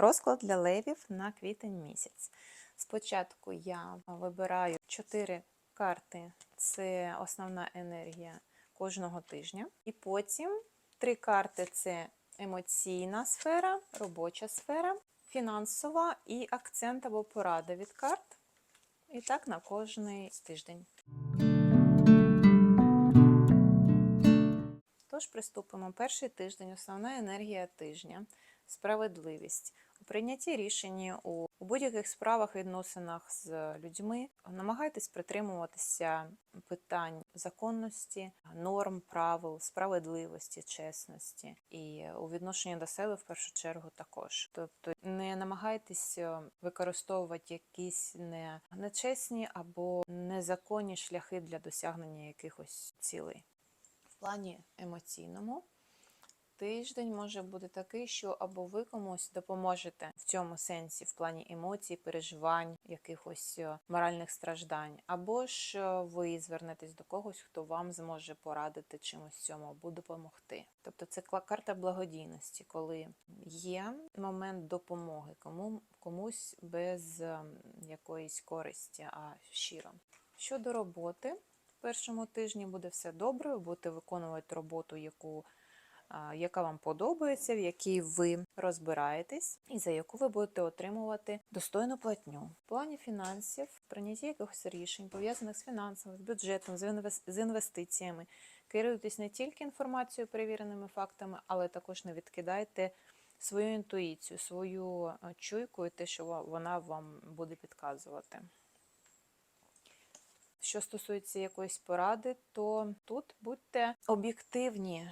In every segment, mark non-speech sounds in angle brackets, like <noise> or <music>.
Розклад для левів на квітень місяць. Спочатку я вибираю 4 карти, це основна енергія кожного тижня. І потім три карти це емоційна сфера, робоча сфера, фінансова і акцент або порада від карт. І так на кожний тиждень. Тож приступимо. Перший тиждень, основна енергія тижня, справедливість. Прийнятті рішень у, у будь-яких справах, відносинах з людьми намагайтесь притримуватися питань законності, норм, правил, справедливості, чесності і у відношенні до себе в першу чергу також. Тобто не намагайтесь е, використовувати якісь не, нечесні або незаконні шляхи для досягнення якихось цілей. В плані емоційному тиждень може бути такий, що або ви комусь допоможете в цьому сенсі, в плані емоцій, переживань, якихось е, моральних страждань, або ж е, ви звернетесь до когось, хто вам зможе порадити чимось цьому або допомогти. Тобто це карта благодійності, коли є момент допомоги кому, комусь без е, якоїсь користі, а щиро. Щодо роботи, в першому тижні буде все добре, будете виконувати роботу, яку, яка вам подобається, в якій ви розбираєтесь, і за яку ви будете отримувати достойну платню. В плані фінансів, прийняття якихось рішень, пов'язаних з фінансами, з бюджетом, з інвестиціями. Керуйтесь не тільки інформацією, перевіреними фактами, але також не відкидайте свою інтуїцію, свою чуйку і те, що вона вам буде підказувати. Що стосується якоїсь поради, то тут будьте об'єктивні,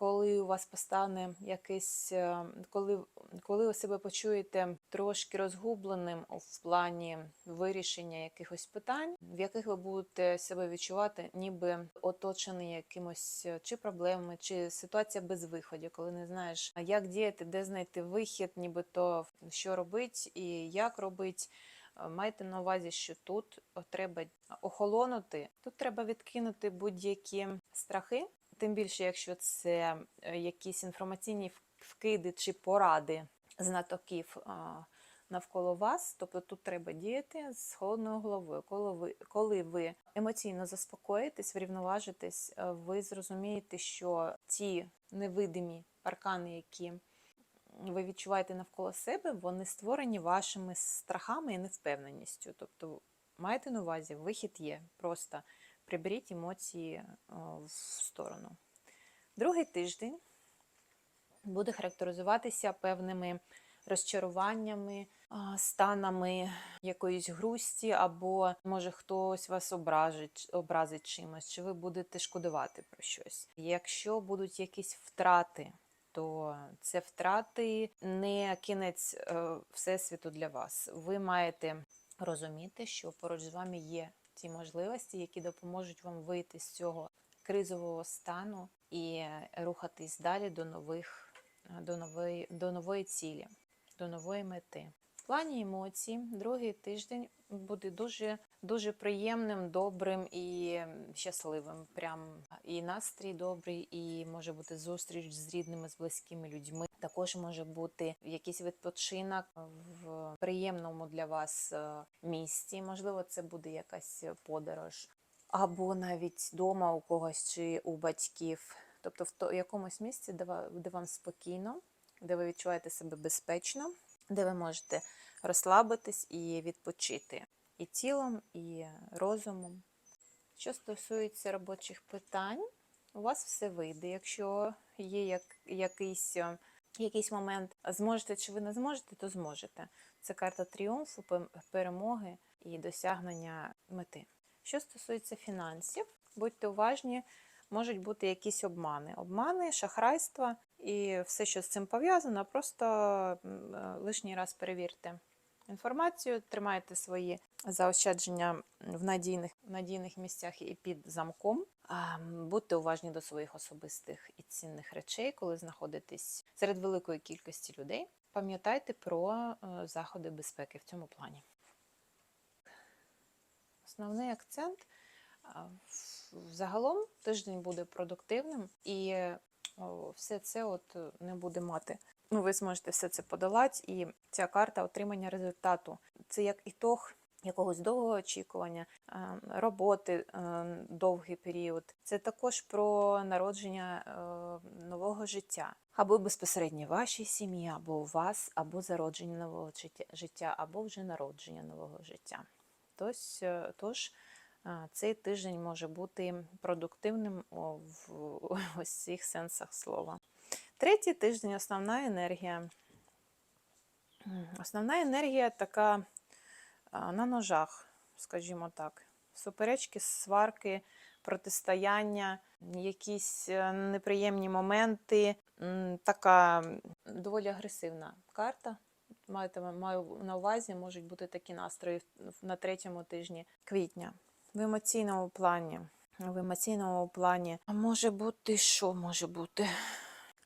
коли у вас постане якийсь, е, коли, коли ви себе почуєте трошки розгубленим в плані вирішення якихось питань, в яких ви будете себе відчувати, ніби оточений якимось е, чи проблемами, чи ситуація без виходу, коли не знаєш, як діяти, де знайти вихід, нібито що робить і як робить. Е, Майте на увазі, що тут треба охолонути, тут треба відкинути будь-які страхи, тим більше, якщо це е, якісь інформаційні вкиди чи поради знатоків навколо вас. Тобто тут треба діяти з холодною головою. Коли ви, коли ви емоційно заспокоїтесь, врівноважитесь, е, ви зрозумієте, що ті невидимі паркани, які ви відчуваєте навколо себе, вони створені вашими страхами і невпевненістю. Тобто, маєте на увазі, вихід є. Просто приберіть емоції в сторону. Другий тиждень буде характеризуватися певними розчаруваннями, станами якоїсь грусті, або може хтось вас ображить, образить чимось, чи ви будете шкодувати про щось. Якщо будуть якісь втрати, то це втрати не кінець е, всесвіту для вас. Ви маєте розуміти, що поруч з вами є ті можливості, які допоможуть вам вийти з цього кризового стану і рухатись далі до нових, до нової, до нової цілі, до нової мети. Плані емоцій, другий тиждень буде дуже дуже приємним, добрим і щасливим. Прям і настрій добрий, і може бути зустріч з рідними, з близькими людьми. Також може бути якийсь відпочинок в приємному для вас е, місці. Можливо, це буде якась подорож, або навіть вдома у когось чи у батьків. Тобто в якомусь місці, де вам спокійно, де ви відчуваєте себе безпечно, де ви можете розслабитись і відпочити і тілом, і розумом. Що стосується робочих питань, у вас все вийде. Якщо є як, якийсь, е, якийсь момент, зможете чи ви не зможете, то зможете. Це карта тріумфу, перемоги і досягнення мети. Що стосується фінансів, будьте уважні, можуть бути якісь обмани. Обмани, шахрайства і все, що з цим пов'язано, просто е, лишній раз перевірте інформацію, тримайте свої заощадження в надійних, в надійних місцях і під замком. Будьте уважні до своїх особистих і цінних речей, коли знаходитесь серед великої кількості людей. Пам'ятайте про е, заходи безпеки в цьому плані. Основний акцент загалом тиждень буде продуктивним і все це от е, не буде мати ну, ви зможете все це подолати, і ця карта отримання результату. Це як ітог якогось довгого очікування, е, роботи е, довгий період. Це також про народження нового життя. Або безпосередньо вашій сім'ї, або у вас, або зародження нового життя- або вже народження нового життя. Тож, тож цей тиждень може бути продуктивним в <laughs> цих сенсах слова. Третій тиждень основна енергія. Основна енергія така на ножах, скажімо так. Суперечки, сварки, протистояння, якісь е, неприємні моменти. Така доволі агресивна карта. Маю на увазі, можуть бути такі настрої на третьому тижні квітня. В емоційному плані. В емоційному плані. А може бути, що може бути?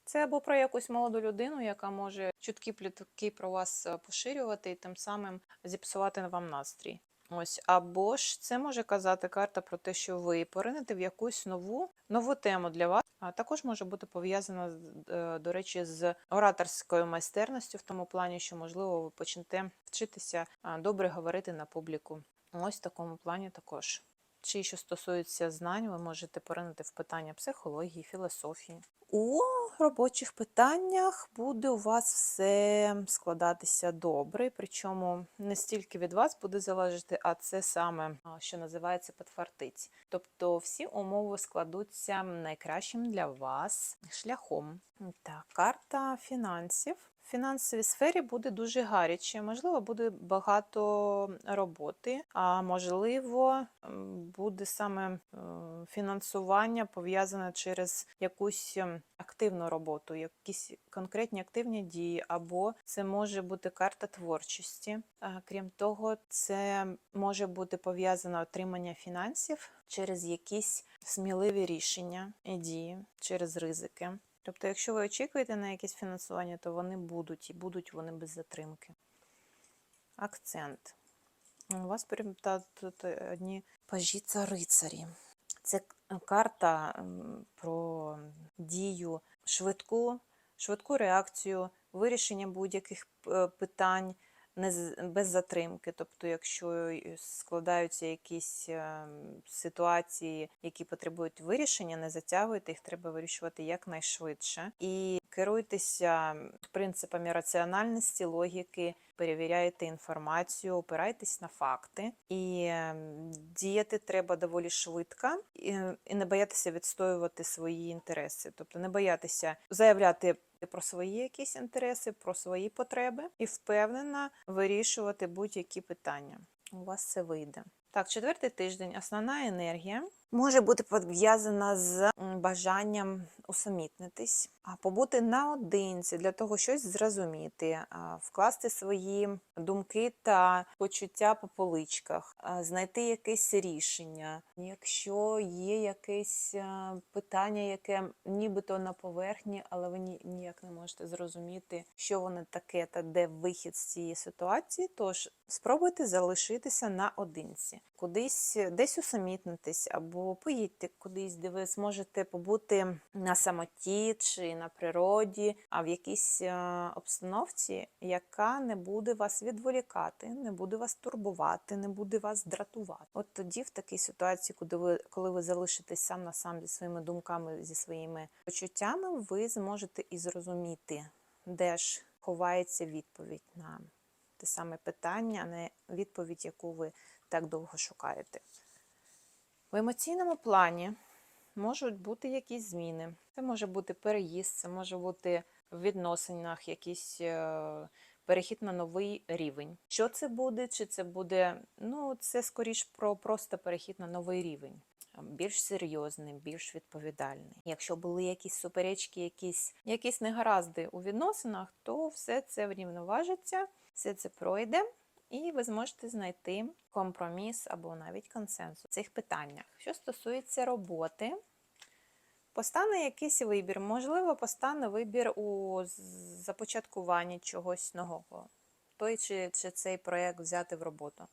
Це або про якусь молоду людину, яка може чуткі плітки про вас е, поширювати і тим самим зіпсувати вам настрій. Ось, або ж це може казати карта про те, що ви поринете в якусь нову нову тему для вас. А також може бути пов'язана, з- е, до речі, з ораторською майстерністю в тому плані, що, можливо, ви почнете вчитися добре говорити на публіку. Ось в такому плані також. Чи що стосується знань, ви можете поринути в питання психології, філософії. У робочих питаннях буде у вас все складатися добре, причому не стільки від вас буде залежати, а це саме, що називається підфартиць. Тобто всі умови складуться найкращим для вас шляхом. Так, карта фінансів. В фінансовій сфері буде дуже гаряче, можливо, буде багато роботи, а можливо, буде саме е, фінансування пов'язане через якусь ем, активну роботу, якісь конкретні активні дії, або це може бути карта творчості. Крім того, це може бути пов'язане отримання фінансів через якісь сміливі рішення і дії, через ризики. Тобто, якщо ви очікуєте на якесь фінансування, то вони будуть і будуть вони без затримки. Акцент. У вас тут одні пажі та рицарі. Це карта про дію, швидку, швидку реакцію, вирішення будь-яких е, питань не без затримки. Тобто, якщо складаються якісь е, ситуації, які потребують вирішення, не затягуйте, їх треба вирішувати якнайшвидше. І керуйтеся принципами раціональності, логіки, перевіряйте інформацію, опирайтесь на факти. І ем, діяти треба доволі швидко і не боятися відстоювати свої інтереси. Тобто не боятися заявляти про свої якісь інтереси, про свої потреби і впевнена вирішувати будь-які питання. У вас це вийде. Так, четвертий тиждень основна енергія може бути пов'язана з бажанням усамітнитись, а побути наодинці для того, щось зрозуміти, вкласти свої думки та почуття по поличках, знайти якесь рішення. Якщо є якесь питання, яке нібито на поверхні, але ви ніяк не можете зрозуміти, що воно таке та де вихід з цієї ситуації, тож спробуйте залишитися наодинці, кудись десь усамітнитись або поїдьте кудись, де ви зможете побути на самоті чи на природі, а в якійсь е, обстановці, яка не буде вас відволікати, не буде вас турбувати, не буде вас дратувати. От тоді, в такій ситуації, куди ви, коли ви залишитесь сам на сам зі своїми думками, зі своїми почуттями, ви зможете і зрозуміти, де ж ховається відповідь на те саме питання, а не відповідь, яку ви так довго шукаєте. В емоційному плані можуть бути якісь зміни. Це може бути переїзд, це може бути в відносинах якийсь е, перехід на новий рівень. Що це буде? Чи це буде? Ну, це скоріш про просто перехід на новий рівень. Більш серйозний, більш відповідальний. Якщо були якісь суперечки, якісь, якісь негаразди у відносинах, то все це врівноважиться, все це пройде, і ви зможете знайти компроміс або навіть консенсус в цих питаннях. Що стосується роботи, постане якийсь вибір. Можливо, постане вибір у започаткуванні чогось нового, той чи, чи цей проєкт взяти в роботу,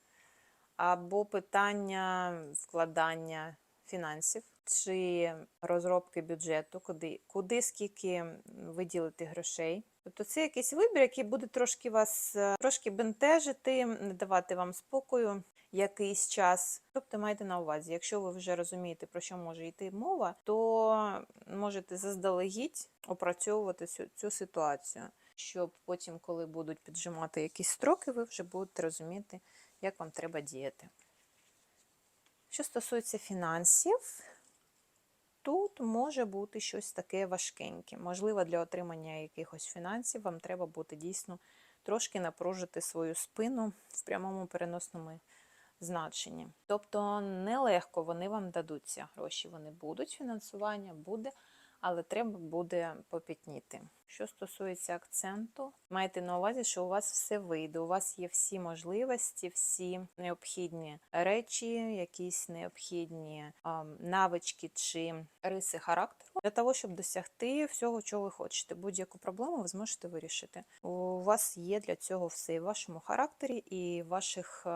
або питання вкладання фінансів, чи розробки бюджету, куди, куди скільки виділити грошей Тобто це якийсь вибір, який буде трошки вас е, трошки бентежити, не давати вам спокою якийсь час. Тобто майте на увазі, якщо ви вже розумієте, про що може йти мова, то можете заздалегідь опрацьовувати цю, цю ситуацію, щоб потім, коли будуть піджимати якісь строки, ви вже будете розуміти, як вам треба діяти. Що стосується фінансів, тут може бути щось таке важкеньке. Можливо, для отримання якихось фінансів вам треба буде дійсно трошки напружити свою спину в прямому переносному значенні. Тобто нелегко вони вам дадуться. Гроші вони будуть, фінансування буде, але треба буде попітніти. Що стосується акценту, майте на увазі, що у вас все вийде. У вас є всі можливості, всі необхідні речі, якісь необхідні навички чи риси характеру для того, щоб досягти всього, чого ви хочете. Будь-яку проблему ви зможете вирішити. У вас є для цього все і в вашому характері, і в ваших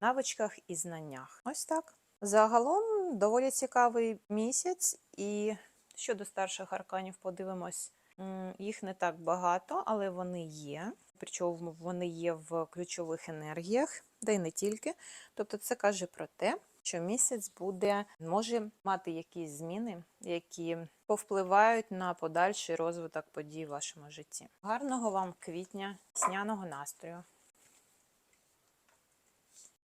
навичках і знаннях. Ось так. Загалом доволі цікавий місяць, і щодо старших арканів подивимось. Їх не так багато, але вони є. Причому вони є в ключових енергіях, да й не тільки. Тобто це каже про те, що місяць буде, може мати якісь зміни, які повпливають на подальший розвиток подій в вашому житті. Гарного вам квітня, сняного настрою!